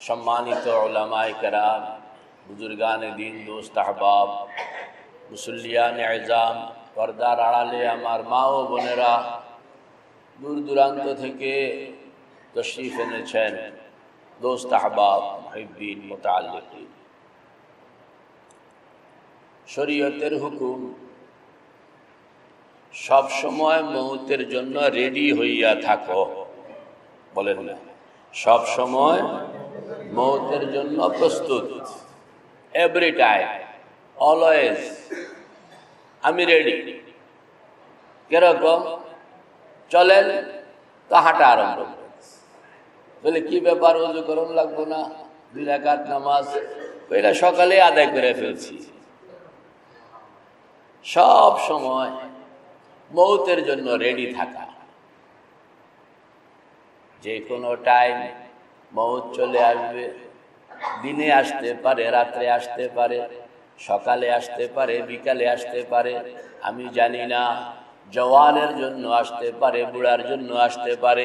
সম্মানিত ওলামাই কেরাম, বুজুর্গান দিন দোস্ত আহবাব, মুসল্লিয়ান এজাম পর্দার আড়ালে আমার মা ও বোনেরা দূর দূরান্ত থেকে তশরিফ এনেছেন দোস্ত আহবাব মহিবিন মোতাল্লিকিন শরীয়তের হুকুম, সব সময় মৌতের জন্য রেডি হইয়া থাকো, বলেন না। সব সময় মৌতের জন্য প্রস্তুত। এভরি টাইম অলওয়েজ আমি রেডি কীরকম? চলেন, তো হাঁটা আরম্ভ বলে, কি ব্যাপার? উজু করুন, লাগবো না। দুই রাকাত নামাজ। এটা সকালে আদায় করে ফেলছি। সব সময় মৌতের জন্য রেডি থাকা। যে কোনো টাইম মৌত চলে আসবে। দিনে আসতে পারে, রাত্রে আসতে পারে, সকালে আসতে পারে, বিকালে আসতে পারে, আমি জানি না। জওয়ানের জন্য আসতে পারে, বুড়ার জন্য আসতে পারে,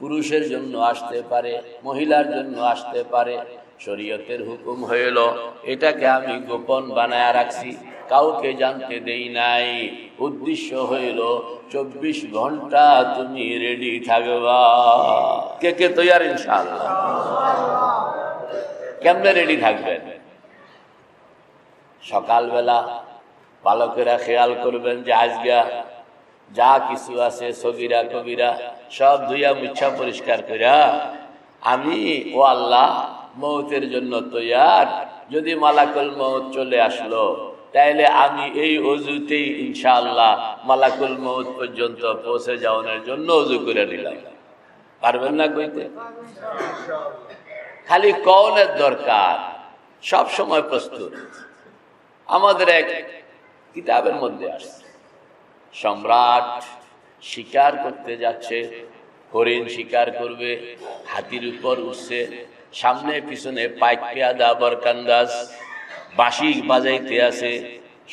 পুরুষের জন্য আসতে পারে, মহিলার জন্য আসতে পারে, শরীয়তের হুকুম হইল, এটাকে আমি গোপন বানায় রাখছি। কাউকে জানতে দেই নাই। উদ্দেশ্য হইল, চব্বিশ ঘণ্টা তুমি রেডি থাকবা। কে কে তৈয়ার ইনশাআল্লাহ? কেমনে রেডি থাকবেন? সকালবেলা বালকেরা খেয়াল করবেন যে আজগা যা কিছু আছে, সগিরা, কবিরা, সব ধুইয়া মুচ্ছা পরিষ্কার করিয়া আমি ও আল্লাহ মৌতের জন্য তৈয়ার। যদি মালাকুল মৌত চলে আসলো তাইলে আমি এই অজুতেই ইনশাআল্লাহ মালাকুল মৌত পর্যন্ত পৌঁছে যাওয়ানোর জন্য অজু করে নিলাম। পারবেন না কইতে? খালি কওনের দরকার, সব সময় প্রস্তুত। আমাদের এক কিতাবের মধ্যে আসছে, সম্রাট শিকার করতে যাচ্ছে, হরিণ শিকার করবে, হাতির উপর উঠছে, সামনে পিছনে পাইক পেয়াদা বরকান্দাজ, বাঁশি বাজাইতে আছে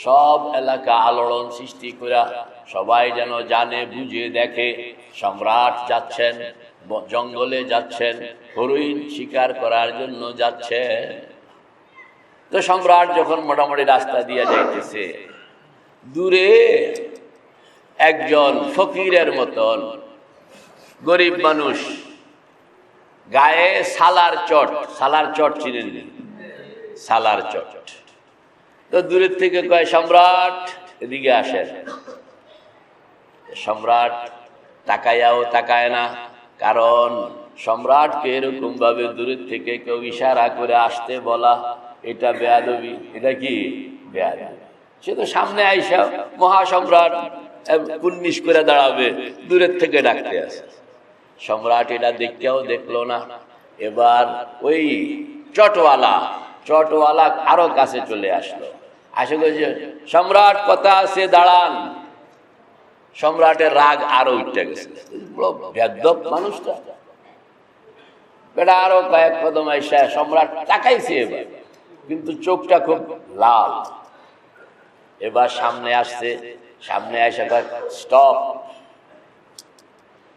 সব এলাকা আলোড়ন সৃষ্টি করা সবাই যেন জানে, বুঝে, দেখে। সম্রাট যাচ্ছেন, জঙ্গলে যাচ্ছেন হরিণ শিকার করার জন্য যাচ্ছেন। তো সম্রাট যখন মোটামুটি রাস্তা দিয়ে যাইতেছে, দূরে একজন ফকিরের মতন গরিব মানুষ গায়ে সালার চট সালার চট চিনেন? সালার চট। তো দূরের থেকে কয়, সম্রাট! এদিকে আসেন। সম্রাট, তাকায়াও তাকায় না। কারণ সম্রাটকে এরকম ভাবে দূরের থেকে কেউ ইশারা করে আসতে বলা, এটা বেয়াদবি। এটা কি? বেয়াদবি। সে তো সামনে আইসা মহাসম্রাট কুন্নিশ করে দাঁড়াবে, দূরের থেকে ডাকতে আসে। সম্রাট এটা দেখতেও দেখল না। এবার ওই চটওয়ালা চটওয়ালা আরও কাছে চলে আসলো। আসে যে সম্রাট কথা আছে, দাঁড়ান। সম্রাটের রাগ আরও উঠে গেছে। মানুষটা। বেটা, আরও কয়েক কদম এসে সম্রাট তাকাইছে এবার। কিন্তু চোখটা খুব লাল। এবার সামনে আসছে, সামনে এসে স্টপ।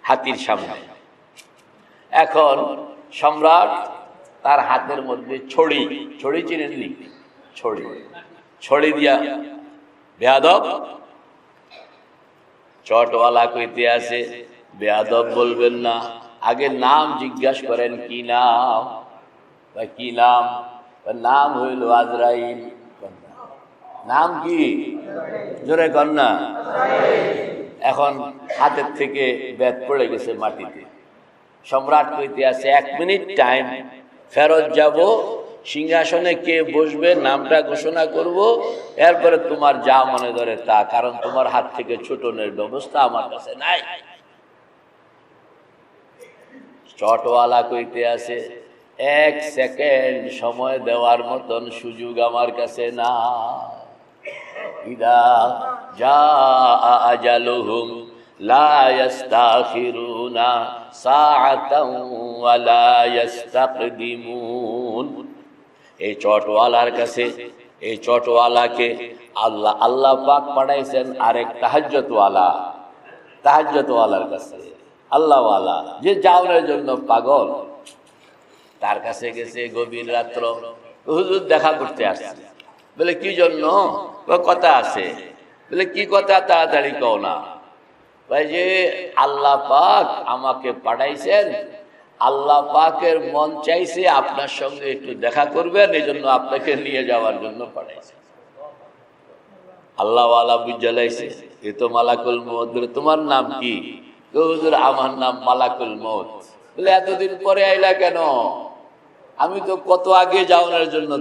হাতির সামনে। এখন সম্রাট তার হাতের মধ্যে ছড়ি ছড়ি চিনেননি? ছড়ি। ছড়ি দিয়া বেয়াদব চটওয়ালা কইতে আছে বেয়াদব বলবেন না আগে নাম জিজ্ঞাসা করেন কি নাম বা কি নাম নাম হইল আজরাইল নাম কি জোরে কন্যা এখন হাতের থেকে ব্যাত পড়ে গেছে মাটিতে। সম্রাট কইতে আছে, এক মিনিট টাইম ফেরত যাব সিংহাসনে কে বসবে, নামটা ঘোষণা করব, এরপরে তোমার যা মনে ধরে তা, কারণ তোমার হাত থেকে ছোটনের ব্যবস্থা আমার কাছে নাই। চটওয়ালা কইতে আছে, এক সেকেন্ড সময় দেওয়ার মতন সুযোগ আমার কাছে না ইদা যা আজালুহুম লা ইস্তাখিরুনা সাআতাও ওয়া লা এই চটওয়ালার কাছে, এই চটওয়ালাকে আল্লাহ আল্লাহ পাক পাঠাইছেন আরেক তাহাজ্জতওয়ালা তাহাজ্জতওয়ালার কাছে। আল্লাহওয়ালা, যে যাওয়ার জন্য পাগল। তার কাছে গেছে গভীর রাত্র। হুজুর দেখা করতে আসছে। বলে, কি জন্য? কথা আছে। বলে, কি কথা? তাড়াতাড়ি কও না। ভাই যে, আল্লাহ পাক আমাকে পাঠাইছেন আল্লাহ পাকের মন চাইছে আপনার সঙ্গে একটু দেখা করবেন এই জন্য আপনাকে নিয়ে যাওয়ার জন্য পাঠাইছে। আল্লাহ আলা বুঝালাইছে এ তো মালাকুল মত তোমার নাম কি? তো আমার নাম মালাকুল মত বলে, এতদিন পরে আইলা কেন? আমি তো কত আগে যাওয়ার জন্য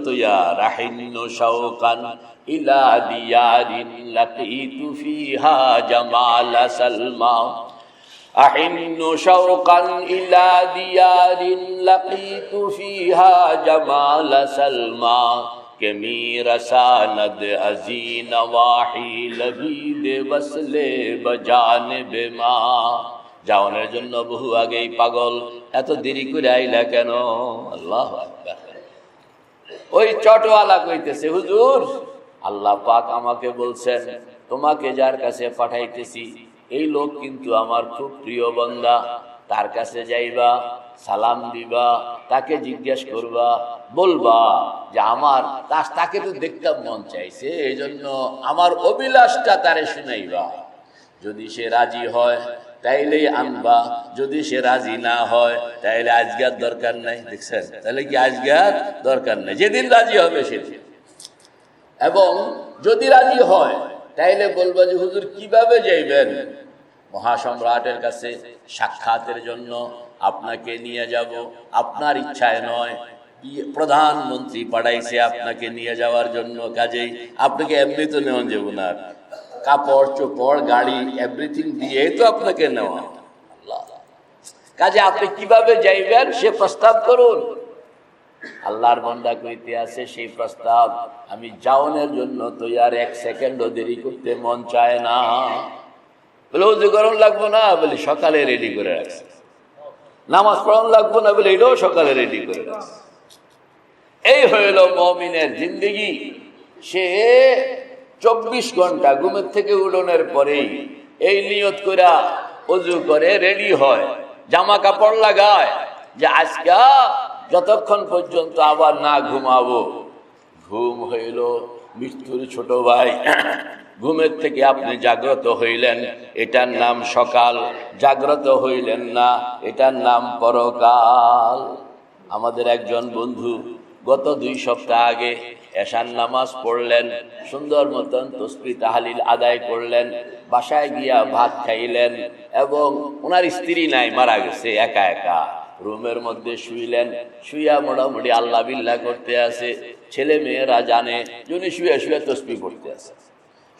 সালমা। أحن شوقا إلى ديار لقيت فيها جمال سلمى كمير ساند أزين واحي لبيد وصل بجانب ما যাওয়ানোর জন্য বহু আগেই পাগল এত দেরি করে আইলা কেন আল্লাহ আকবার ওই চটওয়ালা কইতেছে হুজুর আল্লাহ পাক আমাকে বলছেন তোমাকে যার কাছে পাঠাইতেছি এই লোক কিন্তু আমার খুব প্রিয় বন্দা। তার কাছে যাইবা, সালাম দিবা, তাকে জিজ্ঞেস করবা, বলবা যে আমার তাকে তো দেখতাম মন চাইছে এই জন্য আমার অভিলাষটা তারে শুনাইবা। যদি সে রাজি হয় তাইলে আনবা। যদি সে রাজি না হয়, তাইলে আজগার দরকার নাই, দেখছেন? তাহলে কি আজগার দরকার নাই? যেদিন রাজি হবে সেদিন। এবং যদি রাজি হয় তাইলে বলব যে হুজুর কীভাবে যাইবেন? মহাসম্রাটের কাছে সাক্ষাতের জন্য আপনাকে নিয়ে যাব। আপনার ইচ্ছায় নয়। প্রধানমন্ত্রী পাঠাইছে আপনাকে নিয়ে যাওয়ার জন্য। কাজেই আপনাকে এমনি তো নেওয়া যাব না। কাপড়, চোপড়, গাড়ি এভরিথিং দিয়ে তো আপনাকে নেওয়া। কাজে আপনি কীভাবে যাইবেন সে প্রস্তাব করুন। আল্লাহর বন্দা কইতে আছে, সেই প্রস্তাব আমি যাওনের জন্য তো আর এক সেকেন্ডও দেরি করতে মন চায় না। বলে, উজু গরম লাগবো না? বলে, সকালে রেডি করে রাখছে। নামাজ পড়ানো লাগবো না? বলে, এটাও সকালে রেডি করে রাখছে। এই হইল মমিনের জিন্দগি। সে চব্বিশ ঘণ্টা ঘুমের থেকে উড়নের পরেই এই নিয়ত করা অজু করে রেডি হয়। জামা কাপড় লাগায় যে, আজকা যতক্ষণ পর্যন্ত আবার না ঘুমাবো, ঘুম হইল মৃত্যুর ছোট ভাই। ঘুমের থেকে আপনি জাগ্রত হইলেন, এটার নাম সকাল। জাগ্রত হইলেন না, এটার নাম পরকাল। আমাদের একজন বন্ধু গত দুই সপ্তাহ আগে এশান নামাজ পড়লেন, সুন্দর মতন তসবি তাহালিল আদায় করলেন, বাসায় গিয়া ভাত খাইলেন এবং ওনার স্ত্রী নাই, মারা গেছে, একা একা। রুমের মধ্যে শুইলেন, শুইয়া মোটামুটি আল্লাহ বিল্লাহ করতে আছে, ছেলে মেয়েরা জানে যিনি শুয়ে শুয়ে তসবি পড়তে আছে।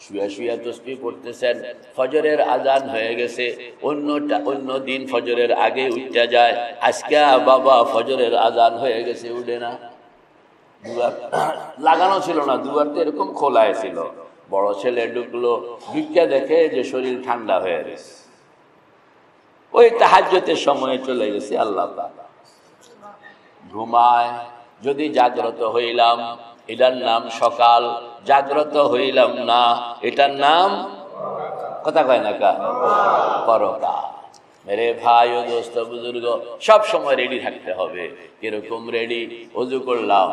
শুয়ে শুয়ে তসবি পড়তেছেন, ফজরের আজান হয়ে গেছে অন্যটা অন্য দিন ফজরের আগে উঠতে যায়, আজকে বাবা ফজরের আজান হয়ে গেছে, উঠে না। লাগানো ছিল না, দুয়ার তো এরকম খোলায় ছিল। বড় ছেলে ঢুকলো ঢুকিয়া দেখে যে শরীর ঠান্ডা হয়ে গেছে। ওই তাহাজ্যতের সময় চলে গেছে আল্লাহ। ঘুমায়, যদি জাগ্রত হইলাম, এটার নাম সকাল, জাগ্রত হইলাম না, এটার নাম কথা কয় না কা? পরকাল মেরে ভাই ও দোস্ত, বুজুর্গ, সব সময় রেডি থাকতে হবে। কীরকম রেডি অজু করলাম।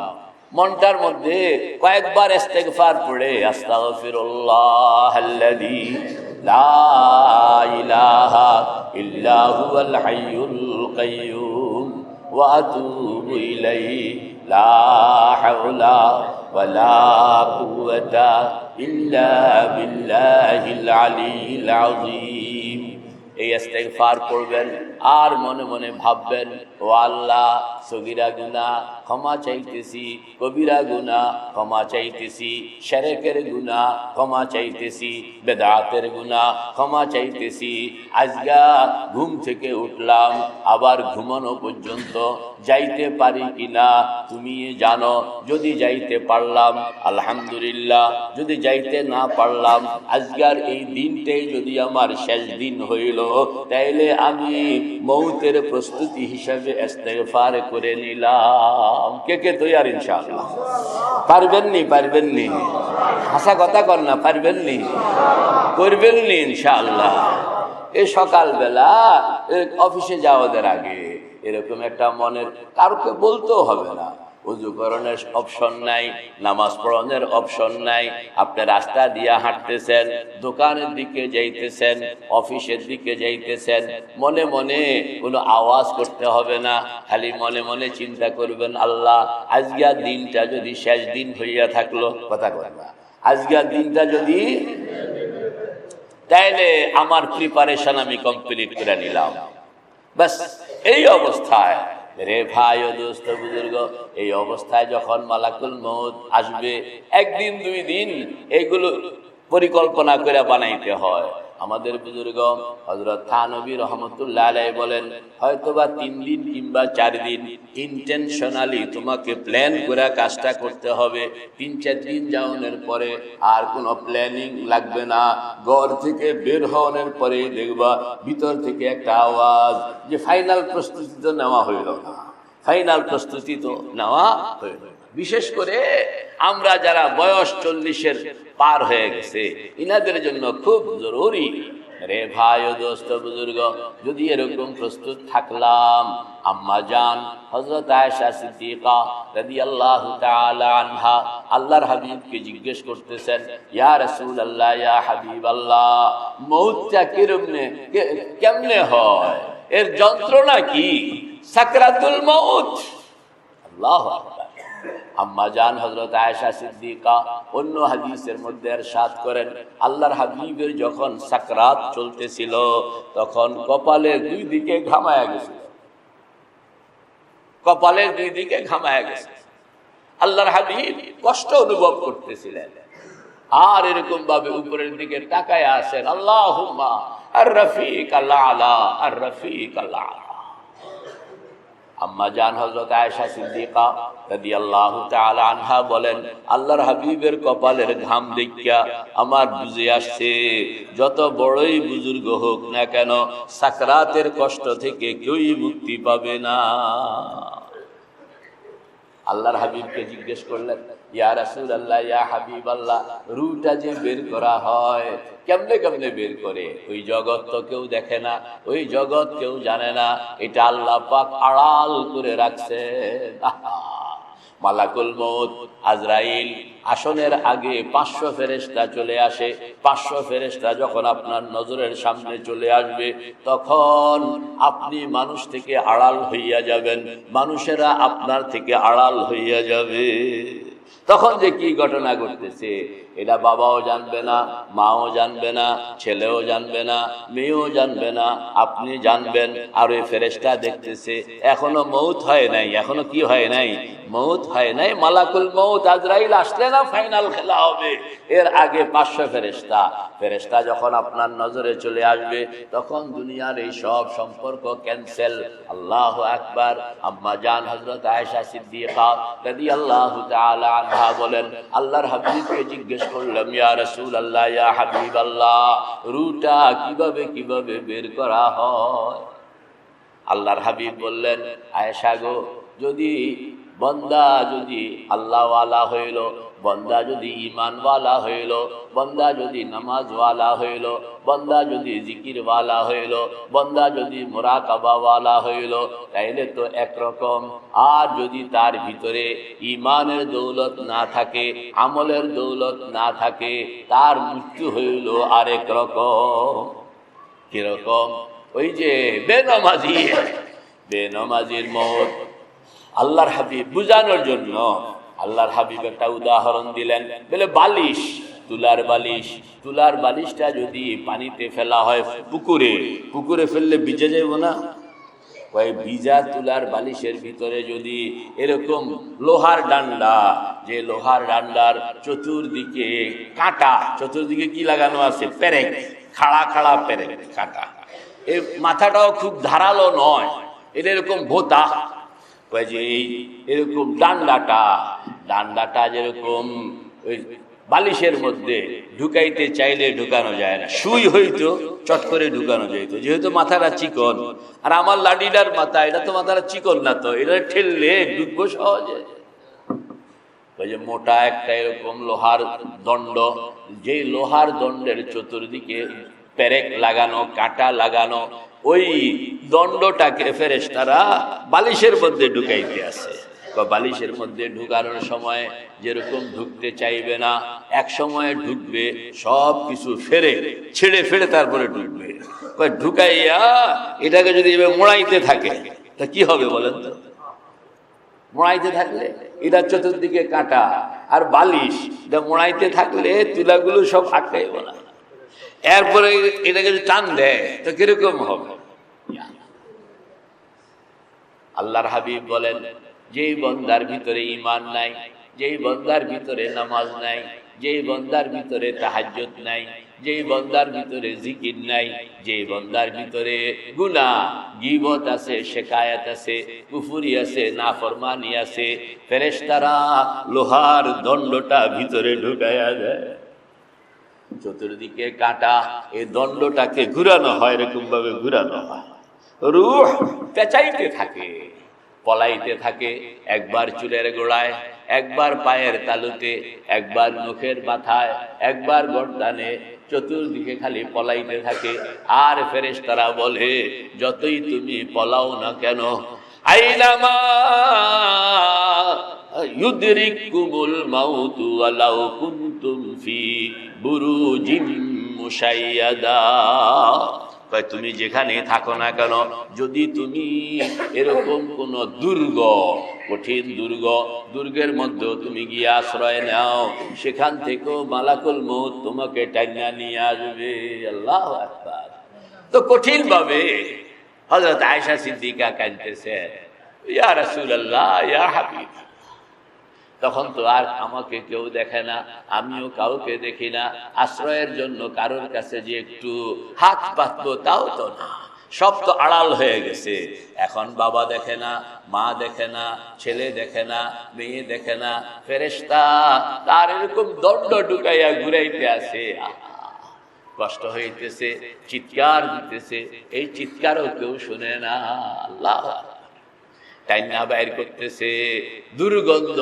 মনটার মধ্যে কয়েকবার ইস্তেগফার পড়ে, আস্তাগফিরুল্লাহ আল্লাযী লা ইলাহা ইল্লা হুয়াল হাইয়ুল কাইয়্যুম ওয়া আতুবু ইলাইহি লা হাওলা ওয়ালা কুওয়াতা ইল্লা বিল্লাহিল আলিয়্যিল আযীম এই ইস্তেগফার করবেন আর মনে মনে ভাববেন, ও আল্লাহ, সগিরা গুনা ক্ষমা চাইতেছি, কবিরা গুনা ক্ষমা চাইতেছি শেরেকের গুনা ক্ষমা চাইতেছি, বেদাতের গুনা ক্ষমা চাইতেছি। আজগা ঘুম থেকে উঠলাম, আবার ঘুমানো পর্যন্ত, যাইতে পারি কিনা তুমি জানো। যদি যাইতে পারলাম, আলহামদুলিল্লাহ, যদি যাইতে না পারলাম আজকার এই দিনটাই যদি আমার শেষ দিন হইল, তাইলে আমি মৌতের প্রস্তুতি হিসাবে এস্তেফার করে নিলাম। কে কে তৈয়ার ইনশাআল্লাহ? পারবেন নি পারবেন নি? হাসা কথা কর না পারবেননি করবেননি ইনশাআল্লাহ। এই সকালবেলা এ, অফিসে যাওয়াদের আগে এরকম একটা মনের কারোকে বলতেও হবে না। উজুকরণের অপশন নাই, নামাজ পড়ানোর অপশন নাই। আপনি রাস্তা দিয়ে হাঁটতেছেন, দোকানের দিকে যাইতেছেন, অফিসের দিকে যাইতেছেন, মনে মনে কোনো আওয়াজ করতে হবে না। খালি মনে মনে চিন্তা করবেন, আল্লাহ আজকের দিনটা যদি শেষ দিন হইয়া থাকল, কথা কয় না। আজকের দিনটা যদি তাইলে আমার প্রিপারেশন আমি কমপ্লিট করে নিলাম। বাস এই অবস্থায় রে ভাই ও দোস্ত বুজুর্গ, এই অবস্থায় যখন মালাকুল মৌত আসবে, একদিন দুই দিন এগুলো পরিকল্পনা করে বানাইতে হয়। আমাদের বুজুর্গ হজরত থানবী রহমতুল্লাহ আলাই বলেন, হয়তোবা তিন দিন কিংবা চার দিন ইন্টেনশনালি তোমাকে প্ল্যান করে কাজটা করতে হবে। তিন, চার দিন যাওয়ানোর পরে আর কোনো প্ল্যানিং লাগবে না। ঘর থেকে বের হওয়ানোর পরে দেখবা ভিতর থেকে একটা আওয়াজ যে ফাইনাল প্রস্তুতি তো নেওয়া হইল না। ফাইনাল প্রস্তুতি তো নেওয়া হইল। বিশেষ করে আমরা যারা বয়স চল্লিশের পার হয়ে গেছে, ইনাদের জন্য খুব জরুরি। রে ভাই ও দোস্ত বুজুর্গ, যদি এরকম প্রস্তুত থাকলাম, আম্মা জান আয়েশা সিদ্দিকা রাদিয়াল্লাহু তাআলা আনহা আল্লাহর হাবিবকে জিজ্ঞেস করতেছেন, ইয়া রাসূলুল্লাহ, ইয়া হাবিবাল্লাহ মউতটা কিরমনে, কে- কেমনে হয়? এর যন্ত্রণা কি? সাকরাতুল মউত। আল্লাহু আকবার। আম্মা জান হজরত আয়েশা সিদ্দিকা অন্য হাদিসের মধ্যে এরশাদ করেন, আল্লাহর হাবিবের যখন সাকরাত চলতেছিল, তখন কপালের দুই দিকে ঘামায়া গেছিল। কপালের দুই দিকে ঘামায়া গেছে। আল্লাহর হাবিব কষ্ট অনুভব করতেছিলেন। আর এরকম ভাবে উপরের দিকে তাকায় আসেন আল্লাহ আর রফিক আল্লাহ আলা আর রফিক আল্লাহ আলা। আম্মা জান হজরত আয়েশা সিদ্দিকা রাদিয়াল্লাহু তাআলা আনহা বলেন, আল্লাহর হাবিবের কপালের ঘাম দেখিয়া আমার বুঝে আসছে, যত বড়ই বুজুর্গ হোক না কেন, সাকরাতের কষ্ট থেকে কেউই মুক্তি পাবে না। আল্লাহর হাবিবকে জিজ্ঞেস করলেন ইয়া রাসূল আল্লাহ ইয়া হাবিব আল্লাহ রুটা যে বের করা হয়, কেমনে কেমনে বের করে? ওই জগৎ তো কেউ দেখে না, ওই জগৎ কেউ জানে না, এটা আল্লাহ পাক আড়াল করে রাখছে। মালাকুল মৌত আজরাইল, আসনের আগে পাঁচশো ফেরেস্তা চলে আসে। পাঁচশো ফেরেস্তা যখন আপনার নজরের সামনে চলে আসবে, তখন আপনি মানুষ থেকে আড়াল হইয়া যাবেন, মানুষেরা আপনার থেকে আড়াল হইয়া যাবে। তখন যে কি ঘটনা ঘটতেছে? এটা বাবাও জানবে না, মাও জানবে না, ছেলেও জানবে না, মেয়েও জানবে না, আপনি জানবেন। আর ওই ফেরেস্তা দেখতেছে, এখনও মৌত হয় নাই, এখনও কি হয় নাই? মৌত হয় নাই, মালাকুল মৌত আজরাইল আসলে না ফাইনাল খেলা হবে? এর আগে পাঁচশো ফেরেস্তা ফেরেস্তা যখন আপনার নজরে চলে আসবে, তখন দুনিয়ার এই সব সম্পর্ক ক্যান্সেল আল্লাহ আকবার। আম্মা জান হজরত আয়েশা সিদ্দিকা রাদিয়াল্লাহু তাআলা আনহা বলেন, আল্লাহর হাবিবকে জিজ্ঞেস করলাম, ইয়া রসুল আল্লাহ ইয়া হাবিব আল্লাহ রুটা কীভাবে কীভাবে বের করা হয়? আল্লাহর হাবিব বললেন, আয়েশা গো, যদি বন্দা যদি আল্লাহওয়ালা হইল বন্দা যদি ইমানওয়ালা হইল, বন্দা যদি নামাজওয়ালা হইল, বন্দা যদি জিকিরওয়ালা হইল, বন্দা যদি মোরাকাবাওয়ালা হইল, তাইলে তো একরকম। আর যদি তার ভিতরে ইমানের দৌলত না থাকে, আমলের দৌলত না থাকে, তার মৃত্যু হইল আরেক রকম। কীরকম ওই যে বেনমাজি, বেনমাজির মত। আল্লাহর হাবিব বুঝানোর জন্য আল্লাহর হাবিব একটা উদাহরণ দিলেন। বলে, বালিশ, তুলার বালিশ। তুলার বালিশটা যদি পানিতে ফেলা হয় পুকুরে পুকুরে ফেললে ভিজে যাব না? ওই ভিজা তুলার বালিশের ভিতরে যদি এরকম লোহার ডান্ডা, যে লোহার ডান্ডার চতুর্দিকে কাঁটা, চতুর্দিকে কি লাগানো আছে? পেরেক, খাড়া খাড়া পেরেক, কাঁটা। এই মাথাটাও খুব ধারালো নয়, এটা এরকম ভোতা। যে এই, এরকম ডান্ডাটা ডান্ডাটা যেরকম ওই বালিশের মধ্যে ঢুকাইতে চাইলে ঢুকানো যায় না। সুই হইতো, চট করে ঢুকানো যাইতো। যেহেতু মাথাটা চিকন, আর আমার লাডিটার মাথা, এটা তো মাথাটা চিকন না তো, এটা ঠেললে ঢুকবো সহজে। ওই যে মোটা একটা এরকম লোহার দণ্ড। যে লোহার দণ্ডের চতুর্দিকে পেরেক লাগানো, কাটা লাগানো, ওই দণ্ডটাকে ফেরেস তারা বালিশের মধ্যে ঢুকাইতে আছে বালিশের মধ্যে ঢুকানোর সময় যেরকম ঢুকতে চাইবে না, এক সময় ঢুকবে, সব কিছু ফেরে, ছেড়ে ফেড়ে তারপরে ঢুকবে। ঢুকাইয়া এটাকে যদি এভাবে মোড়াইতে থাকে, তা কি হবে বলেন তো? মোড়াইতে থাকলে, এটা চতুর্দিকে কাটা আর বালিশ, এটা মোড়াইতে থাকলে তুলাগুলো সব আটকাইব না। এরপরে এটাকে যদি টান দেয়, তো কীরকম হবে? আল্লাহর হাবিব বলেন, যেই বন্দার ভিতরে ইমান নাই, যেই বন্দার ভিতরে নামাজ নাই, যেই বন্দার ভিতরে তাহাজ্জুদ নাই, যেই বন্দার ভিতরে জিকির নাই, যেই বন্দার ভিতরে গুনাহ, গীবত আছে শেকায়াত আছে, কুফুরি আছে, নাফরমানি আছে, ফেরেশতারা লোহার দণ্ডটা ভিতরে ঢুকায়া দেয়। চতুর্দিকে কাটা এই দণ্ডটাকে ঘুরানো হয় এরকম ভাবে ঘুরানো হয়। রুহ পেঁচাইতে থাকে, পলাইতে থাকে, একবার চুলের গোড়ায়, একবার পায়ের তালুতে, একবার মুখের মাথায়, একবার গর্দানে, চতুর্দিকে খালি পলাইতে থাকে। আর ফেরেশ তারা বলে, যতই তুমি পলাও না কেন আইনামা ইউদরিকুমুল মাউতু ওয়ালাউ কুনতুম ফি মুশাইয়াদা। তুমি যেখানে থাকো না কেন, যদি তুমি এরকম কোন দুর্গ, কঠিন দুর্গ, দুর্গের মধ্যে তুমি গিয়ে আশ্রয় নাও, সেখান থেকেও মালাকুল মৌত তোমাকে টাইনা নিয়ে আসবে। আল্লাহ আকবার। তো কঠিন ভাবে হজরত আয়সা সিদ্দিকা কাঁদতেছে ইয়া ইয়া হাবিব তখন তো আর আমাকে কেউ দেখে না, আমিও কাউকে দেখি না। আশ্রয়ের জন্য কারোর কাছে যে একটু হাত পাতবো তাও তো না। সব তো আড়াল হয়ে গেছে। এখন বাবা দেখে না, মা দেখে না, ছেলে দেখে না, মেয়ে দেখে না ফেরেস্তা তার এরকম দণ্ড ঢুকাইয়া ঘুরাইতে আছে। কষ্ট হইতেছে, চিৎকার দিতেছে। এই চিৎকারও কেউ শুনে না। আল্লাহ। টাইনা বাইর করতেছে, দুর্গন্ধ।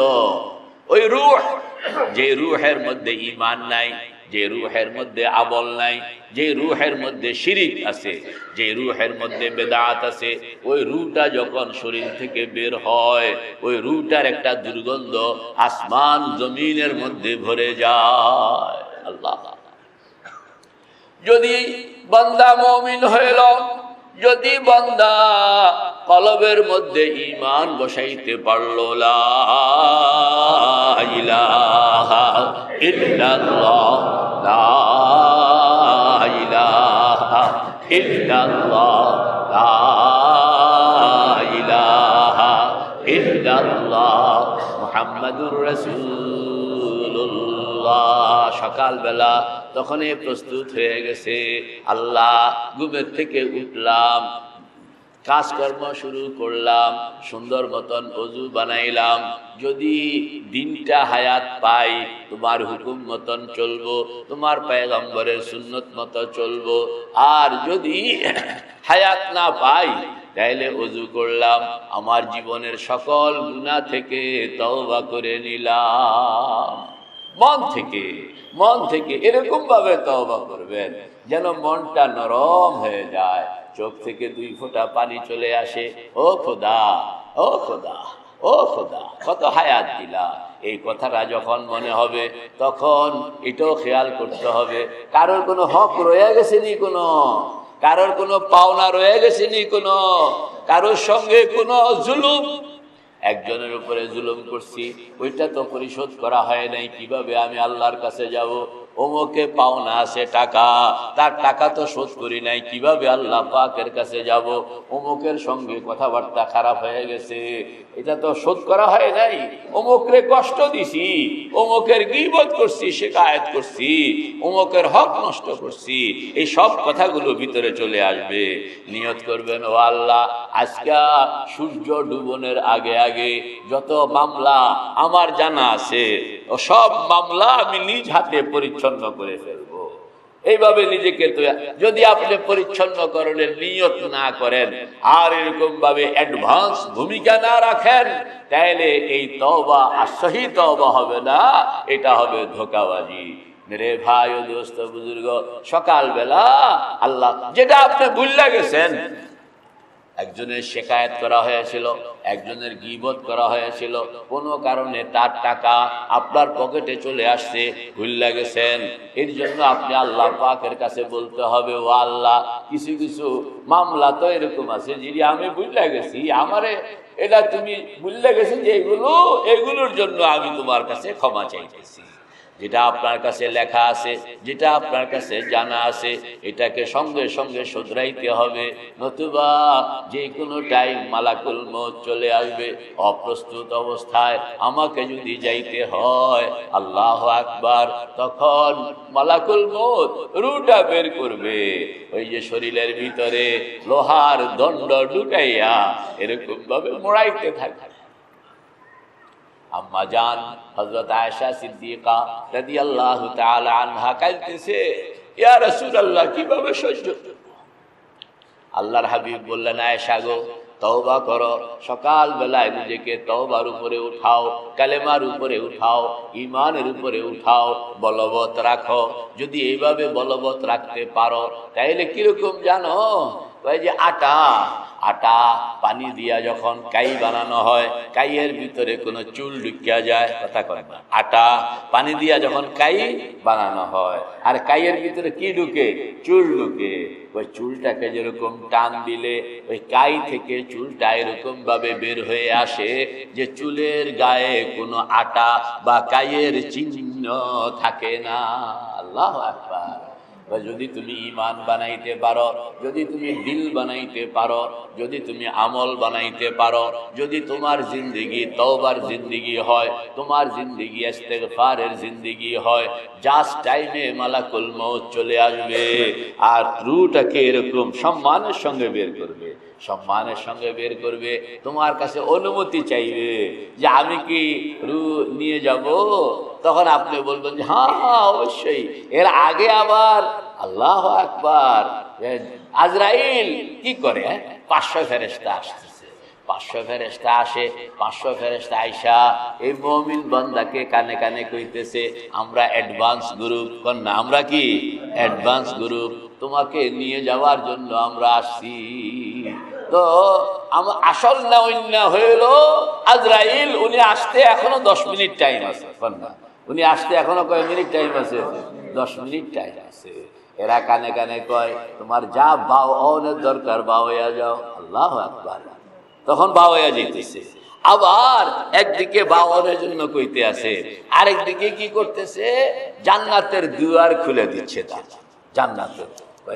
ওই রুহ, যে রুহের মধ্যে ইমান নাই, যে রুহের মধ্যে আবল নাই, যে রুহের মধ্যে শিরিক আছে, যে রুহের মধ্যে বেদাত আছে, ওই রুটা যখন শরীর থেকে বের হয়, ওই রুটার একটা দুর্গন্ধ আসমান জমিনের মধ্যে ভরে যায়। আল্লাহ। যদি বান্দা মমিন হইল যদি বান্দা কলবের মধ্যে ইমান বসাইতে পারল লা ইলাহা রাসূলুল্লাহ সকালবেলা তখনই প্রস্তুত হয়ে গেছে। আল্লাহ ঘুমের থেকে উঠলাম, কাজকর্ম শুরু করলাম, সুন্দর মতন অজু বানাইলাম। যদি দিনটা হায়াত পাই, তোমার হুকুম মতন চলবো, তোমার পায়গম্বরের সুন্নত মতো চলবো। আর যদি হায়াত না পাই, তাইলে অজু করলাম। আমার জীবনের সকল গুণা থেকে তওবা করে নিলাম। মন থেকে মন থেকে এরকম ভাবে তওবা করবেন, যেন মনটা নরম হয়ে যায়। চোখ থেকে দুই ফোঁটা পানি চলে আসে। ও খোদা ও খোদা ও খোদা, কত হায়াত দিলা। এই কথাটা যখন মনে হবে, তখন এটাও খেয়াল করতে হবে। কারোর কোনো হক রয়ে গেছে নি কোনো? কারোর কোনো পাওনা রয়ে গেছে নি কোনো? কারোর সঙ্গে কোনো জুলুম একজনের উপরে জুলুম করছি, ওইটা তো পরিশোধ করা হয় নাই, কীভাবে আমি আল্লাহর কাছে যাব? অমুকে পাওনা আছে টাকা। তার টাকা তো শোধ করি নাই, কীভাবে আল্লাহ পাকের কাছে যাব? অমুকের সঙ্গে কথাবার্তা খারাপ হয়ে গেছে। এটা তো শোধ করা হয় নাই। অমুকরে কষ্ট দিছি, অমুকের গিবত করছি শেখায়ত করছি, অমুকের হক নষ্ট করছি। এই সব কথাগুলো ভিতরে চলে আসবে। নিয়ত করবেন, ও আল্লাহ, আজকে সূর্য ডুবনের আগে আগে যত মামলা আমার জানা আছে সব মামলা আমি নিজ হাতে পরিচ্ছন্ন করে ফেলব। এইভাবে নিজেকে যদি আপনি পরিচ্ছন্ন পরিচ্ছন্নকরণের নিয়ত না করেন, আর এরকম ভাবে অ্যাডভান্স ভূমিকা না রাখেন, তাহলে এই তওবা, আর সহি তওবা হবে না, এটা হবে ধোকাবাজি। মেরে ভাই ও দোস্ত বুজুর্গ, সকালবেলা আল্লাহ, যেটা আপনি ভুললে গেছেন একজনের শেখায়ত করা হয়েছিল, একজনের গিবত করা হয়েছিল। কোনো কারণে তার টাকা আপনার পকেটে চলে আসছে, ভুল গেছেন এর জন্য আপনি আল্লাহ পাকের কাছে বলতে হবে, ও আল্লাহ, কিছু কিছু মামলা তো এরকম আছে যিনি আমি ভুল লাগেছি, আমারে এটা তুমি ভুল লাগেছে যে এগুলো, এগুলোর জন্য আমি তোমার কাছে ক্ষমা চাইতেছি। যেটা আপনার কাছে লেখা আছে, যেটা আপনার কাছে জানা আছে, এটাকে সঙ্গে সঙ্গে শুধরাইতে হবে। নতুবা যে কোনো টাইম মালাকুল মত চলে আসবে, অপ্রস্তুত অবস্থায় আমাকে যদি যাইতে হয়, আল্লাহ আকবার, তখন মালাকুল মত রুটা বের করবে। ওই যে শরীরের ভিতরে লোহার দণ্ড ঢুকাইয়া এরকম ভাবে মোড়াইতে থাকে। আম্মা জান সিদ্দিকা আনহা কাঁদতেছে, ইয়া কীভাবে সহ্য আল্লাহর হাবিব বললেন, আয়েশা গো, তওবা করো সকাল বেলায় নিজেকে তওবার উপরে উঠাও, কালেমার উপরে উঠাও ইমানের উপরে উঠাও, বলবৎ রাখো, যদি এইভাবে বলবৎ রাখতে পারো, তাইলে কীরকম জানো? ওই যে আটা আটা পানি দিয়া যখন কাই বানানো হয়, কাইয়ের ভিতরে কোনো চুল ঢুকিয়া যায়, কথা কয় না। আটা পানি দিয়া যখন কাই বানানো হয়, আর কাইয়ের ভিতরে কি ঢুকে? চুল ঢুকে। ওই চুলটাকে যেরকম টান দিলে, ওই কাই থেকে চুলটা এরকম ভাবে বের হয়ে আসে যে চুলের গায়ে কোনো আটা বা কাইয়ের চিহ্ন থাকে না। আল্লাহ আকবার। যদি তুমি ইমান বানাইতে পারো, যদি তুমি দিল বানাইতে পারো, যদি তুমি আমল বানাইতে পারো, যদি তোমার জিন্দিগি তওবার জিন্দিগি হয়, তোমার জিন্দিগি ইস্তেগফারের জিন্দিগি হয় জাস্ট টাইমে মালাকুল মউত চলে আসবে। আর ত্রুটাকে এরকম সম্মানের সঙ্গে বের করবে। সম্মানের সঙ্গে বের করবে, তোমার কাছে অনুমতি চাইবে যে আমি কি রু নিয়ে যাব? তখন আপনি বলবেন যে হ্যাঁ হ্যাঁ অবশ্যই। এর আগে আবার আল্লাহ আকবার। আজরাইল কি করে? হ্যাঁ? পাঁচশো ফেরেস্তা আসতেছে। পাঁচশো ফেরেস্তা আসে, পাঁচশো ফেরেস্তা আইসা এই মমিন বন্দাকে কানে কানে কইতেছে, আমরা অ্যাডভান্স গ্রুপ না আমরা কি? অ্যাডভান্স গ্রুপ, তোমাকে নিয়ে যাওয়ার জন্য আমরা আসছি। তো আমার আসল না অন্য হইল আজরাইল, উনি আসতে এখনও দশ মিনিট টাইম আছে উনি আসতে এখনও কয় মিনিট টাইম আছে? দশ মিনিট টাইম আছে। এরা কানে কানে কয়, তোমার যা বাও অনের দরকার বাওয়া যাও। আল্লাহ আকবার। তখন বাওয়া যেতেছে আবার একদিকে বাওয়ানের জন্য কইতে আছে, আরেকদিকে কি করতেছে? জান্নাতের দুয়ার খুলে দিচ্ছে তার। জান্নাতের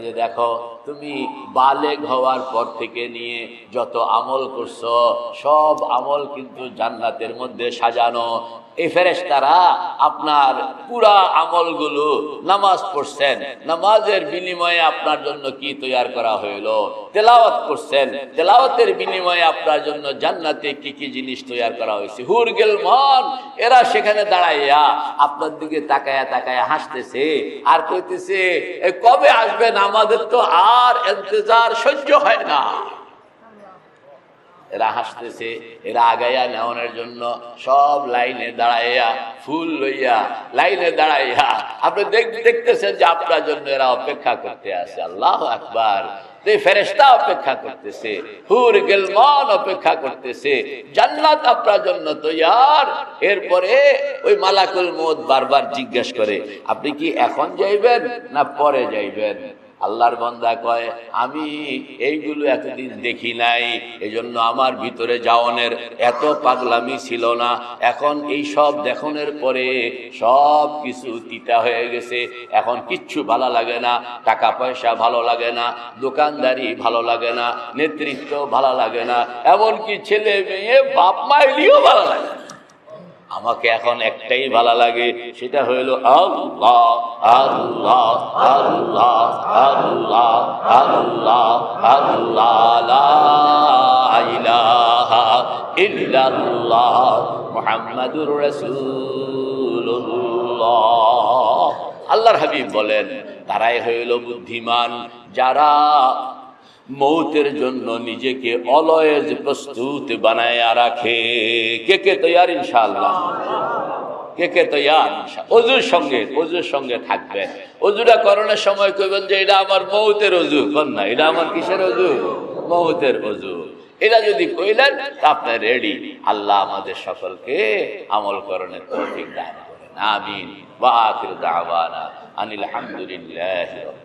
যে দেখো, তুমি বালেগ হওয়ার পর থেকে নিয়ে যত আমল করছ, সব আমল কিন্তু জান্নাতের মধ্যে সাজানো। এই ফেরেশতারা আপনার পুরা আমলগুলো নামাজ পড়ছেন। নামাজের বিনিময়ে আপনার জন্য কি তৈয়ার করা হইল? তেলাওয়াত করছেন। তেলাওয়াতের বিনিময়ে আপনার জন্য জান্নাতে কি কি জিনিস তৈয়ার করা হয়েছে? হুর গেল মন, এরা সেখানে দাঁড়াইয়া আপনার দিকে তাকায়া তাকায়া হাসতেছে আর কইতেছে কবে আসবেন? আমাদের তো আর এন্তজার সহ্য হয় না। এরা হাসতেছে, এরা আগাইয়া নেওয়ানোর জন্য সব লাইনে দাঁড়াইয়া, ফুল লইয়া, লাইনে দাঁড়াইয়া, আপনি দেখ- দেখতেছেন যে আপনার জন্য এরা অপেক্ষা করতে আছে। আল্লাহ আকবার। ফেরেস্তা অপেক্ষা করতেছে, হুর গেলমান অপেক্ষা করতেছে, জান্নাত আপনার জন্য তৈয়ার। এরপরে ওই মালাকুল মত বারবার জিজ্ঞেস করে, আপনি কি এখন যাইবেন না পরে যাইবেন? আল্লাহর বন্দা কয়, আমি এইগুলো এতদিন দেখি নাই, এজন্য আমার ভিতরে যাওয়ানের এত পাগলামি ছিল না এখন এই সব দেখনের পরে সব কিছু তিতা হয়ে গেছে এখন কিচ্ছু ভালো লাগে না, টাকা পয়সা ভালো লাগে না, দোকানদারি ভালো লাগে না, নেতৃত্ব ভালো লাগে না, এমনকি ছেলে মেয়ে বাপ মাইলিও ভালো লাগে না। আমাকে এখন একটাই ভালো লাগে সেটা হইল আল্লাহর হাবিব বলেন তারাই হইল বুদ্ধিমান যারা মৌতের জন্য নিজেকে অলয়েজ প্রস্তুত বানায় রাখে। কে কে তৈয়ার ইনশাল্লাহ কে কে তো ইয়ার অজুর সঙ্গে অজুর সঙ্গে থাকবে। অজুরা করণের সময় কইবেন যে, এটা আমার মৌতের অজু। না, এটা আমার কিসের অজু? মৌতের অজু। এটা যদি কইলেন, তা আপনার রেডি আল্লাহ আমাদের সকলকে আমল করণের তৌফিক দান করেন। আমিন। ওয়া আখির দাওয়ানা আনিল হামদুলিল্লাহি রাব্বিল